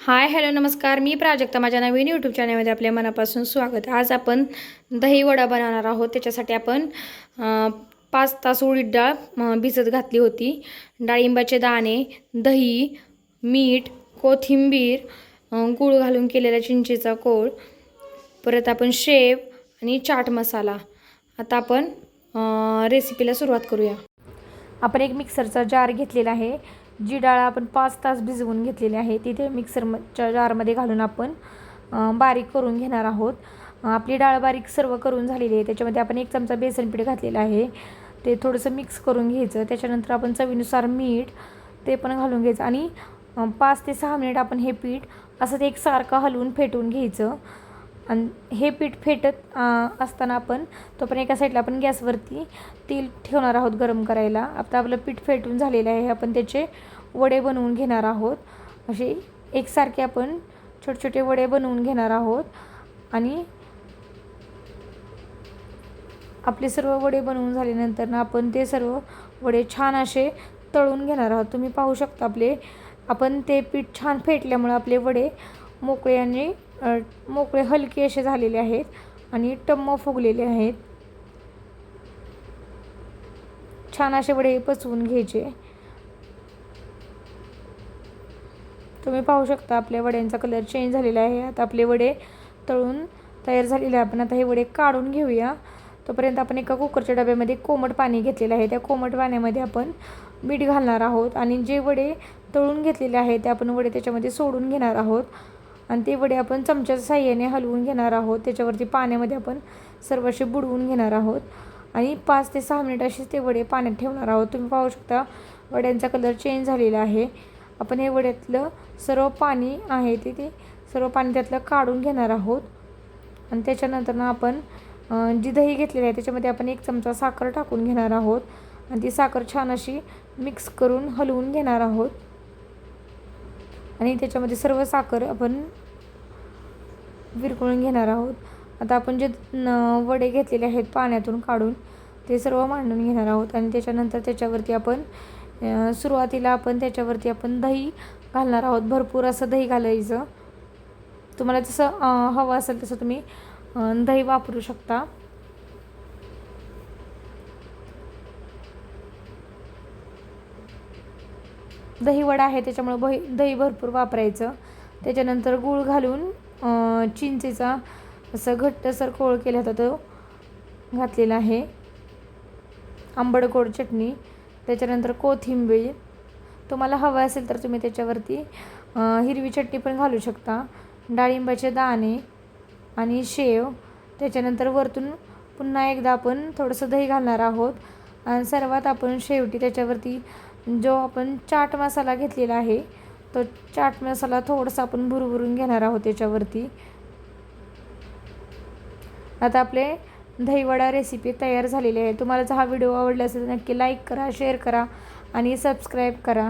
Hi hello नमस्कार. मी प्राजक्ता. माझ्या नवीन YouTube चॅनलमध्ये आपल्या मनापासून स्वागत. आज आपण दही वडा बनवणार आहोत. त्याच्यासाठी आपण पाच तास उडीद डाळ भिजत घातली होती. डाळिंबाचे दाणे दही मीठ कोथिंबीर गूळ घालून केलेला चिंचेचा कोळ परत आपण शेव आणि चाट मसाला. आता आपण रेसिपीला सुरुवात करूया. आपण एक मिक्सरचा जार घेतलेला आहे. जी डाळ आपण पाच तास भिजवून घेतलेली आहे तिथे मिक्सरच्या जारमध्ये घालून आपण बारीक करून घेणार आहोत. आपली डाळ बारीक सर्व करून झालेली आहे त्याच्यामध्ये आपण एक चमचा बेसन पीठ घातलेलं आहे. ते थोडंसं मिक्स करून घ्यायचं त्याच्यानंतर आपण चवीनुसार मीठ ते पण घालून घ्यायचं आणि पाच ते सहा मिनिट आपण हे पीठ असं ते एकसारखं हलवून फेटून घ्यायचं. आणि हे पीठ फेटत असताना आपण तो पण एका साईडला आपण गॅसवरती तेल ठेवणार आहोत गरम करायला. आता आपलं पीठ फेटून झालेलं आहे. आपण त्याचे वडे बनवून घेणार आहोत. असे एकसारखे आपण छोटे छोटे वडे बनवून घेणार आहोत. आणि आपले सर्व वडे बनवून झाल्यानंतर ना आपण ते सर्व वडे छान असे तळून घेणार आहोत. तुम्ही पाहू शकता आपले आपण ते पीठ छान फेटल्यामुळे आपले वडे मोकळे आणि मोकळे हलके असे झालेले आहेत आणि टम्म फुगलेले आहेत. छान असे वडे पचवून घ्यायचे. तुम्ही पाहू शकता आपल्या वड्यांचा कलर चेंज झालेला आहे. आता आपले वडे तळून तयार झालेले आहे. आपण आता हे वडे काढून घेऊया. तोपर्यंत आपण एका कुकरच्या डब्यामध्ये कोमट पाणी घेतलेलं आहे. त्या कोमट पाण्यामध्ये आपण मीठ घालणार आहोत आणि जे वडे तळून घेतलेले आहेत ते आपण वडे त्याच्यामध्ये सोडून घेणार आहोत. आणि ते वडे आपण चमच्याच्या साह्याने हलवून घेणार आहोत. त्याच्यावरती पाण्यामध्ये आपण सर्वशी बुडवून घेणार आहोत. आणि पाच ते सहा मिनिट असेच ते वडे पाण्यात ठेवणार आहोत. तुम्ही पाहू शकता वड्यांचा कलर चेंज झालेला आहे. आपण हे वड्यातलं सर्व पाणी आहे ते ते सर्व पाणी त्यातलं काढून घेणार आहोत. आणि त्याच्यानंतरनं आपण जी दही घेतलेली आहे त्याच्यामध्ये आपण एक चमचा साखर टाकून घेणार आहोत. आणि ती साखर छान अशी मिक्स करून हलवून घेणार आहोत. आणि त्याच्यामध्ये सर्व साखर आपण विरघळून घेणार आहोत. आता आपण जे न- वडे घेतलेले आहेत पाण्यातून काढून ते सर्व मांडून घेणार आहोत. आणि त्याच्यानंतर त्याच्यावरती आपण सुरुवातीला आपण त्याच्यावरती आपण दही घालणार आहोत. भरपूर असं दही घालायचं. तुम्हाला जसं हवं असेल तसं तुम्ही दही वापरू शकता. दही वडा आहे त्याच्यामुळे दही भरपूर वापरायचं. त्याच्यानंतर गूळ घालून चिंचेचा असं घट्टसर कोळ केला होता तो घातलेला आहे. आंबडकोड चटणी त्याच्यानंतर कोथिंबीर. तुम्हाला हवं असेल तर तुम्ही त्याच्यावरती हिरवी चटणी पण घालू शकता. डाळिंबाचे दाणे आणि शेव. त्याच्यानंतर वरतून पुन्हा एकदा आपण थोडंसं दही घालणार आहोत. आणि सर्वात आपण शेवटी त्याच्यावरती जो आपण चाट मसाला घेतलेला आहे तो चाट मसाला थोडासा आपण भुरभुरून घेणार आहोत त्याच्यावरती आता आपले दहीवडा रेसिपी तयार झालेली आहे. तुम्हाला जर हा व्हिडिओ आवडला असेल तर नक्की लाईक करा शेअर करा आणि सबस्क्राईब करा.